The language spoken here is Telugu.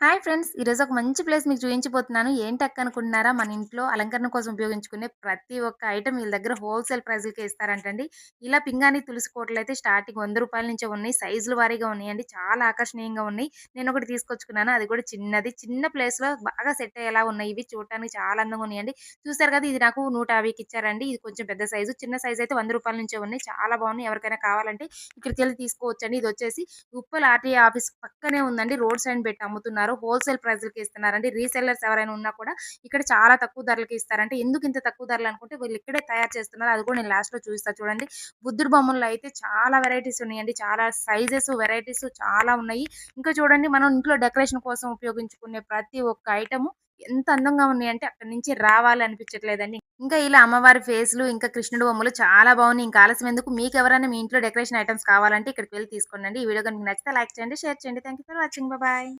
Hi friends! ఈరోజు ఒక మంచి ప్లేస్ మీకు చూపించిపోతున్నాను ఏంటి అక్క అనుకుంటున్నారా? మన ఇంట్లో అలంకరణ కోసం ఉపయోగించుకునే ప్రతి ఒక్క ఐటమ్ వీళ్ళ దగ్గర హోల్‌సేల్ ప్రైస్‌లకే ఇస్తారంటండి. ఇలా పింగాణి తులసి అయితే స్టార్టింగ్ వంద రూపాయల నుంచే ఉన్నాయి. సైజులు వారీగా ఉన్నాయండి. చాలా ఆకర్షణీయంగా ఉన్నాయి. నేను ఒకటి తీసుకొచ్చుకున్నాను. అది కూడా చిన్నది. చిన్న ప్లేస్‌లో బాగా సెట్ అయ్యేలా ఉన్నాయి ఇవి. చూడటానికి చాలా అందంగా ఉన్నాయండి. చూసారు కదా! ఇది నాకు 150కి ఇచ్చారండి. ఇది కొంచెం పెద్ద సైజు. చిన్న సైజ్ అయితే వంద రూపాయల నుంచే ఉన్నాయి. చాలా బాగున్నాయి. ఎవరికైనా కావాలంటే ఇక్కడికెళ్ళి తీసుకోవచ్చండి. ఇది వచ్చేసి ఉప్పల్ ఆర్‌టీఏ ఆఫీస్ పక్కనే ఉందండి. రోడ్ సైడ్ పెట్టి అమ్ముతున్నారు. హోల్‌సేల్ ప్రైజ్లకి ఇస్తున్నారండి. రీసెల్లర్స్ ఎవరైనా ఉన్నా కూడా ఇక్కడ చాలా తక్కువ ధరలకి ఇస్తారంటే ఎందుకు ఇంత తక్కువ ధరలు అనుకుంటే వీళ్ళు ఇక్కడే తయారు చేస్తున్నారు. అది కూడా నేను లాస్ట్‌లో చూపిస్తా చూడండి. బుద్ధుడు బొమ్మల్లో అయితే చాలా వెరైటీస్ ఉన్నాయండి. చాలా సైజెస్, వెరైటీస్ చాలా ఉన్నాయి. ఇంకా చూడండి మనం ఇంట్లో డెకరేషన్ కోసం ఉపయోగించుకునే ప్రతి ఒక్క ఐటము ఎంత అందంగా ఉన్నాయంటే అక్కడి నుంచి రావాలి అనిపించట్లేదండి. ఇంకా ఇలా అమ్మవారి ఫేస్‌లు, ఇంకా కృష్ణుడి బొమ్మలు చాలా బాగున్నాయి. ఇంకా ఆలస్యం ఎందుకు మీకు ఎవరైనా మీ ఇంట్లో డెకరేషన్ ఐటమ్స్ కావాలంటే ఇక్కడికి వెళ్ళి తీసుకోండి. ఈ వీడియో కనుక నచ్చితే లైక్ చేయండి, షేర్ చేయండి. Thank you for watching. Bye.